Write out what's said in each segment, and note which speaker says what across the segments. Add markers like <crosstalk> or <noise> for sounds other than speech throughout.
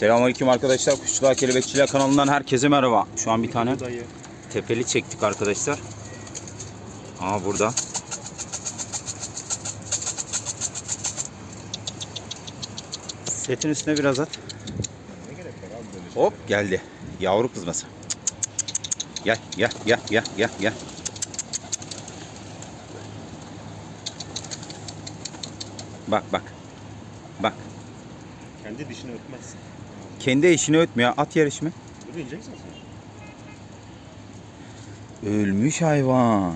Speaker 1: Selamünaleyküm arkadaşlar. Kuşçular Kelebekçiler kanalından herkese merhaba. Şu an bir tane tepeli çektik arkadaşlar. Aa burada. Setin üstüne biraz at. Hop geldi. Yavru kızması. Gel gel gel gel gel gel. Bak bak. Bak.
Speaker 2: Kendi dişini ötmezsin.
Speaker 1: Kendi eşini ötmüyor. At yarış mı?
Speaker 2: Bunu yiyeceksin sen.
Speaker 1: Ölmüş hayvan.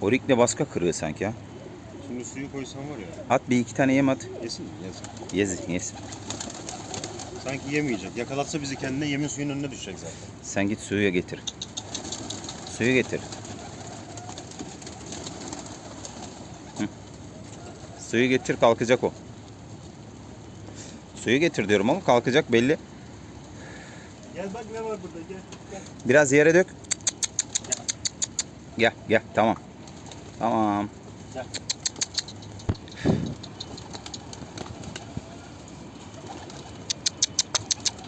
Speaker 1: Orikle baska kırıyor sanki ya.
Speaker 2: Şimdi suyu koysan var ya.
Speaker 1: At bir iki tane yem at.
Speaker 2: Yesin mi? Yesin.
Speaker 1: Yesin yesin.
Speaker 2: Sanki yemeyecek. Yakalatsa bizi kendine yemin suyun önüne düşecek zaten.
Speaker 1: Sen git suyu getir. Suyu getir. Hı. Suyu getir kalkacak o. Suyu getir diyorum oğlum kalkacak belli.
Speaker 2: Gel bak ne var burada gel. gel.
Speaker 1: Biraz yere dök. Gel gel tamam. Tamam.
Speaker 2: Gel.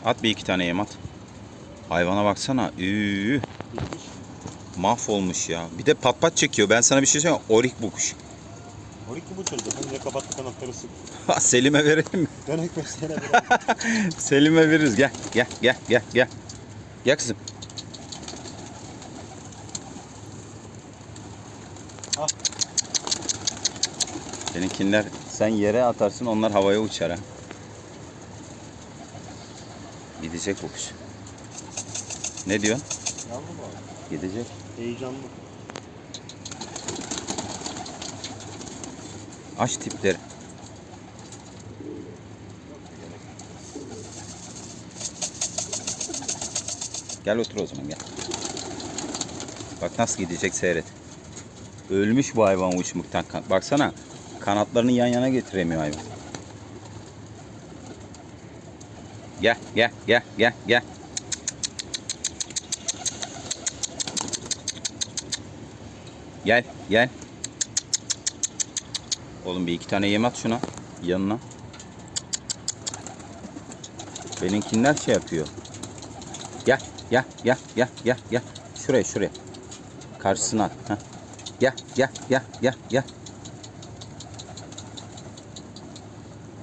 Speaker 1: At bir iki tane yem at. Hayvana baksana. Üü, mahvolmuş ya. Bir de pat pat çekiyor. Ben sana bir şey söyleyeyim. Orik bu kuş.
Speaker 2: Orik bu çocuk. Önce kapattı kanatları sık.
Speaker 1: Selim'e verelim mi?
Speaker 2: Dönek mesleğine bırak.
Speaker 1: Selim'e veririz. Gel gel gel gel gel. Gel kızım.
Speaker 2: Al.
Speaker 1: Seninkiler sen yere atarsın onlar havaya uçar ha. Gidecek bu kuş. Ne diyorsun?
Speaker 2: Yavru mu abi?
Speaker 1: Gidecek.
Speaker 2: Heyecanlı.
Speaker 1: Aç tipleri. Gel otur o zaman gel. Bak nasıl gidecek seyret. Ölmüş bu hayvan uçmuktan. Kan- Baksana kanatlarını yan yana getiremiyor hayvan. Gel gel gel gel gel. Gel gel. Oğlum bir iki tane yem at şuna yanına. Benimkiler şey yapıyor. Gel gel gel gel gel gel. Şuraya şuraya. Karşısına at. Heh. Gel gel gel gel gel.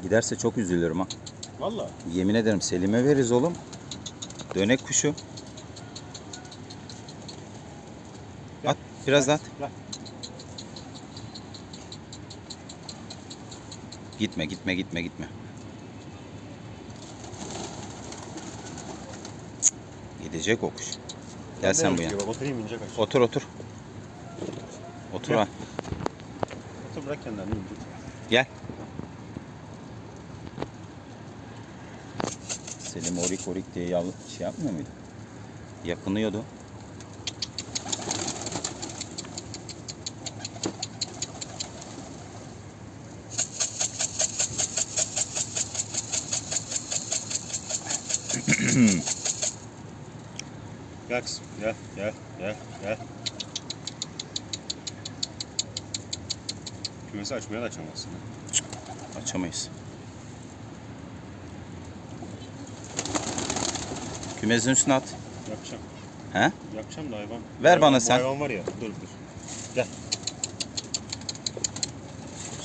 Speaker 1: Giderse çok üzülürüm ha.
Speaker 2: Valla.
Speaker 1: Yemin ederim Selim'e veririz oğlum. Dönek kuşu. At biraz at.
Speaker 2: Gel.
Speaker 1: Gitme gitme gitme gitme. Cık, Gidecek o kuş. Gel sen bu yana.
Speaker 2: Oturayım inecek aşağı.
Speaker 1: Otur otur. Otur ha.
Speaker 2: Otur bırak kendini.
Speaker 1: Gel. Selim orik orik diye yavru şey yapmıyor muydu? Yakınıyordu.
Speaker 2: Gel kızım. Gel gel gel gel. Kümesi açmaya da açamazsın.
Speaker 1: Açamayız. Kümesin üstüne at.
Speaker 2: Yakacağım.
Speaker 1: He?
Speaker 2: Yakacağım da hayvan.
Speaker 1: Ver
Speaker 2: Bu
Speaker 1: bana
Speaker 2: hayvan-
Speaker 1: sen.
Speaker 2: Hayvan var ya. Dur dur. Gel.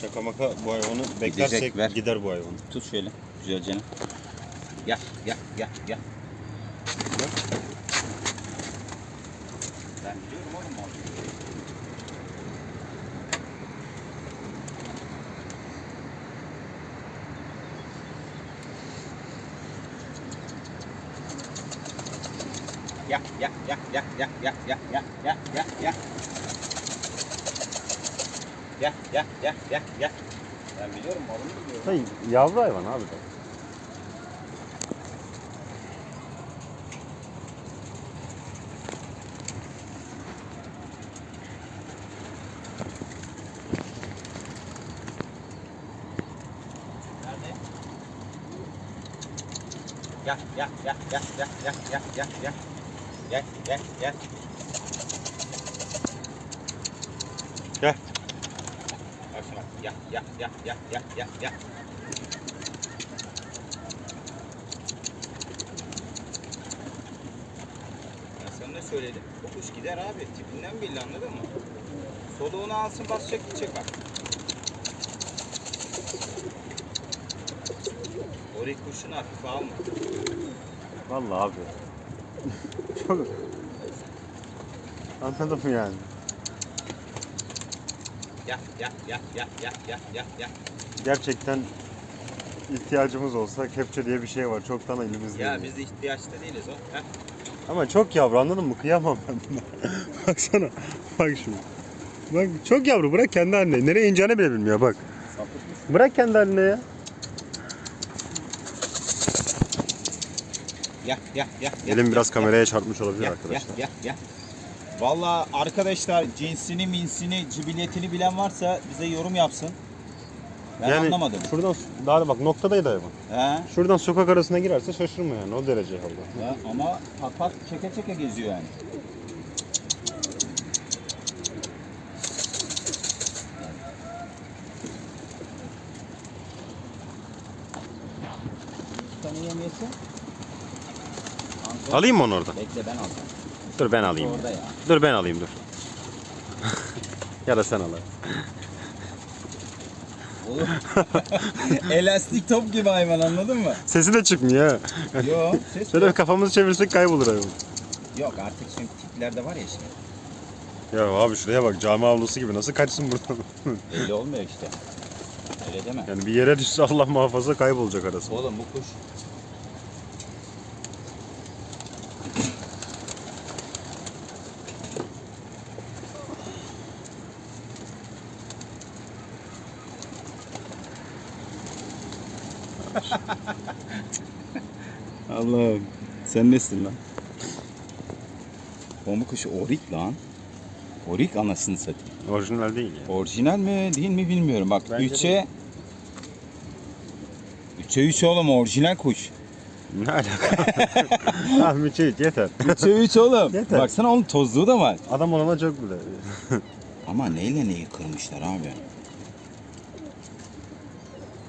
Speaker 2: Şaka maka bu hayvanı beklersek
Speaker 1: ver.
Speaker 2: gider bu hayvan.
Speaker 1: Tut şöyle güzelce. Gel gel gel gel. Ben biliyorum oğlum onu. Gel gel gel gel gel gel gel gel gel gel gel. Gel gel gel gel gel. Ben biliyorum oğlum biliyorum.
Speaker 2: Hayır, yavru hayvan abi de.
Speaker 1: Gel gel gel gel gel gel gel gel gel. Gel gel gel.
Speaker 2: Gel.
Speaker 1: Baksana. Gel gel gel gel gel gel gel. Ben sana ne söyledim? O kuş gider abi. Tipinden belli anladın mı? Soluğunu alsın basacak gidecek bak. Orik kuşunu hafife alma.
Speaker 2: Vallahi abi. Çok... Anladın mı yani?
Speaker 1: Ya ya ya ya ya ya ya ya.
Speaker 2: Gerçekten ihtiyacımız olsa kepçe diye bir şey var. Çoktan elimizde.
Speaker 1: Ya biz de ihtiyaçta değiliz o. Heh.
Speaker 2: Ama çok yavru anladın mı? Kıyamam ben buna. <laughs> Baksana. Bak şunu. Bak çok yavru bırak kendi haline. Nereye ineceğini bile bilmiyor bak. Bırak kendi haline ya.
Speaker 1: Ya ya ya. ya,
Speaker 2: Elim
Speaker 1: ya,
Speaker 2: biraz
Speaker 1: ya.
Speaker 2: kameraya çarpmış olabilir
Speaker 1: Ya,
Speaker 2: arkadaşlar.
Speaker 1: Ya, ya, ya. Valla arkadaşlar cinsini, minsini, cibiliyetini bilen varsa bize yorum yapsın. Ben
Speaker 2: yani
Speaker 1: anlamadım.
Speaker 2: şuradan daha bak noktadaydı hayvan.
Speaker 1: He?
Speaker 2: Şuradan sokak arasına girerse şaşırma yani o derece.
Speaker 1: Ya, ama pat pat çeke çeke geziyor yani. Yemeyesin.
Speaker 2: Alayım mı onu orada?
Speaker 1: Bekle ben alacağım.
Speaker 2: Dur ben alayım.
Speaker 1: Orada ya.
Speaker 2: Dur ben alayım dur. <laughs> ya da sen al.
Speaker 1: Oğlum. <laughs> Elastik top gibi hayvan anladın mı?
Speaker 2: Sesi de çıkmıyor ha.
Speaker 1: Yok. <laughs> Ses
Speaker 2: Şöyle
Speaker 1: yok.
Speaker 2: kafamızı çevirsek kaybolur hayvan.
Speaker 1: Yok artık çünkü tiplerde var ya işte.
Speaker 2: Ya abi şuraya bak cami avlusu gibi nasıl kaçsın buradan?
Speaker 1: Belli olmuyor işte. Öyle deme.
Speaker 2: yani bir yere düşse Allah muhafaza kaybolacak arası.
Speaker 1: Oğlum bu kuş <laughs> Allah'ım. Sen nesin lan? Pamuk kuşu orik lan. Orik anasını satayım.
Speaker 2: Orijinal değil ya.
Speaker 1: Orijinal mi değil mi bilmiyorum. Bak
Speaker 2: Bence
Speaker 1: 3'e 3'e 3 oğlum orijinal kuş.
Speaker 2: Ne alaka? <laughs> ah müthiş yeter.
Speaker 1: 3'e 3 oğlum.
Speaker 2: Yeter.
Speaker 1: Baksana onun tozluğu da var.
Speaker 2: Adam olana çok bile.
Speaker 1: Ama neyle neyi kırmışlar abi?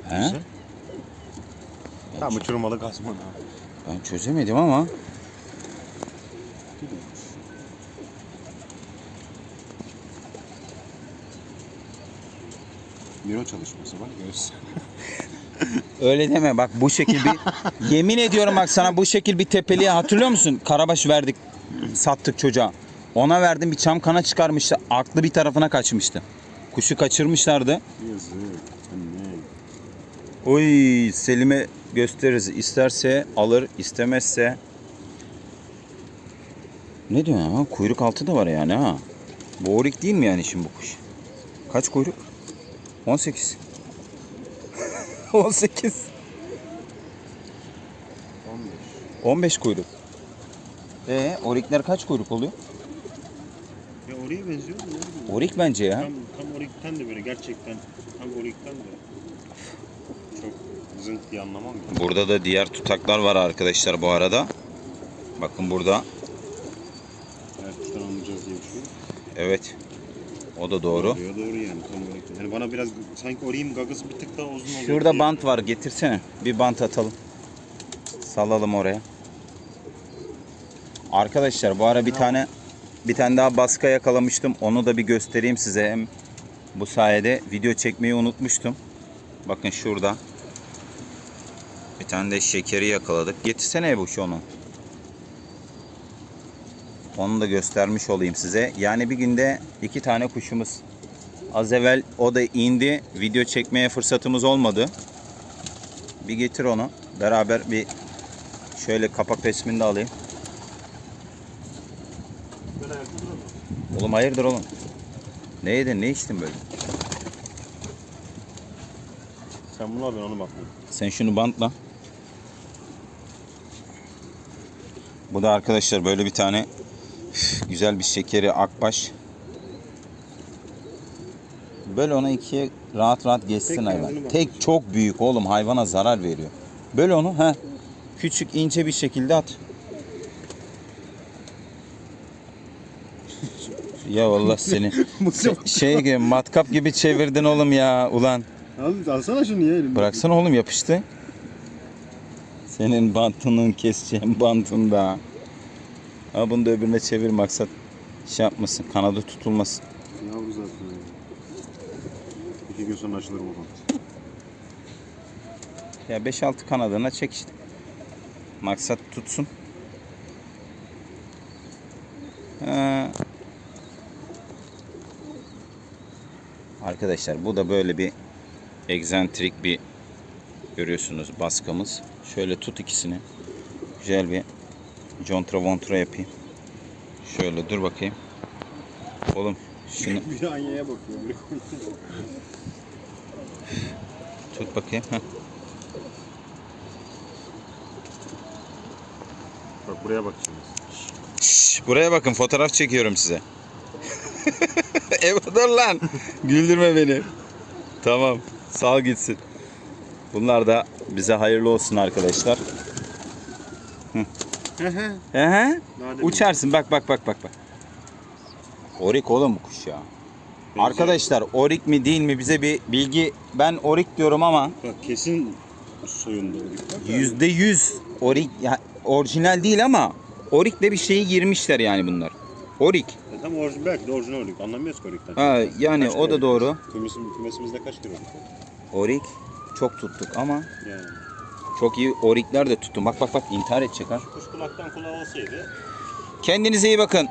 Speaker 1: He?
Speaker 2: Güzel. Tam uçurmalı kasman abi.
Speaker 1: Ben çözemedim ama.
Speaker 2: Büro çalışması bak göz. <laughs>
Speaker 1: Öyle deme bak bu şekil bir <laughs> yemin ediyorum bak sana bu şekil bir tepeliğe hatırlıyor musun? Karabaş verdik sattık çocuğa. Ona verdim bir çam kana çıkarmıştı. Aklı bir tarafına kaçmıştı. Kuşu kaçırmışlardı.
Speaker 2: Yazık.
Speaker 1: Oy Selim'e gösteririz. İsterse alır, istemezse ne diyor ha? Kuyruk altı da var yani ha. Boğrik değil mi yani şimdi bu kuş? Kaç kuyruk? 18. 18.
Speaker 2: 15.
Speaker 1: 15 kuyruk. E orikler kaç kuyruk oluyor?
Speaker 2: Ya oraya benziyor mu?
Speaker 1: Orik bence ya.
Speaker 2: Tam, tam orikten de böyle gerçekten tam orikten de zınk diye anlamam ya.
Speaker 1: Burada da diğer tutaklar var arkadaşlar bu arada. Bakın burada.
Speaker 2: Her kuştan anlayacağız diye bir şey.
Speaker 1: Evet. O da doğru.
Speaker 2: Doğru, doğru yani tam orikten. Yani bana biraz sanki orayım gagası bir tık daha uzun oluyor.
Speaker 1: Şurada
Speaker 2: diye.
Speaker 1: bant var getirsene. Bir bant atalım. Salalım oraya. Arkadaşlar bu ara bir tane bir tane daha baska yakalamıştım. Onu da bir göstereyim size. Hem bu sayede video çekmeyi unutmuştum. Bakın şurada. Bir tane de şekeri yakaladık. Getirsene bu onu. Onu da göstermiş olayım size. Yani bir günde iki tane kuşumuz. Az evvel o da indi. Video çekmeye fırsatımız olmadı. Bir getir onu. Beraber bir şöyle kapak resmini de alayım. Oğlum hayırdır oğlum? Ne yedin? Ne içtin böyle?
Speaker 2: Sen bunu al ben onu bakma.
Speaker 1: Sen şunu bantla. Bu da arkadaşlar böyle bir tane güzel bir şekeri akbaş. Böyle ona ikiye rahat rahat geçsin
Speaker 2: Tek
Speaker 1: hayvan. Tek çok büyük oğlum hayvana zarar veriyor. Böyle onu ha küçük ince bir şekilde at. ya Allah seni. <laughs> Se- şey gibi matkap gibi çevirdin oğlum ya ulan.
Speaker 2: Al, alsana şunu ya elimden.
Speaker 1: Bıraksana oğlum yapıştı. Senin bantının keseceğim bantında. Ama bunu da öbürüne çevir maksat şey yapmasın. Kanadı tutulmasın.
Speaker 2: Yavru zaten. İki gün sonra açılır bu konu.
Speaker 1: Ya 5-6 kanadına çek işte. Maksat tutsun. Ha. Arkadaşlar bu da böyle bir egzantrik bir görüyorsunuz baskamız. Şöyle tut ikisini. Güzel bir John Travolta yapayım. Şöyle dur bakayım. Oğlum şunu <laughs>
Speaker 2: Bir Anya'ya bakıyor.
Speaker 1: tut bakayım. Heh.
Speaker 2: Bak buraya bakacaksınız.
Speaker 1: Şşş, buraya bakın fotoğraf çekiyorum size. <laughs> Ev dur lan. Güldürme beni. Tamam. Sağ gitsin. Bunlar da bize hayırlı olsun arkadaşlar. Hı hı. Uçarsın. Bak bak bak bak bak. Orik oğlum bu kuş ya. Arkadaşlar orik mi değil mi bize bir bilgi. Ben orik diyorum ama
Speaker 2: Bak kesin soyunda bu.
Speaker 1: yüzde yüz orik ya, orijinal değil ama orikle bir şeyi girmişler yani bunlar. Orik.
Speaker 2: E, tam orijinal, belki de orijinal olik. Anlamıyoruz ki olikten.
Speaker 1: Ha, yani
Speaker 2: Kaç
Speaker 1: o da doğru.
Speaker 2: Kümesim, kümesimizde kaç kilo?
Speaker 1: Orik çok tuttuk ama
Speaker 2: Yani.
Speaker 1: çok iyi orikler de tuttum. Bak bak bak intihar edecek ha.
Speaker 2: Kuş kulaktan kulağa olsaydı
Speaker 1: Kendinize iyi bakın.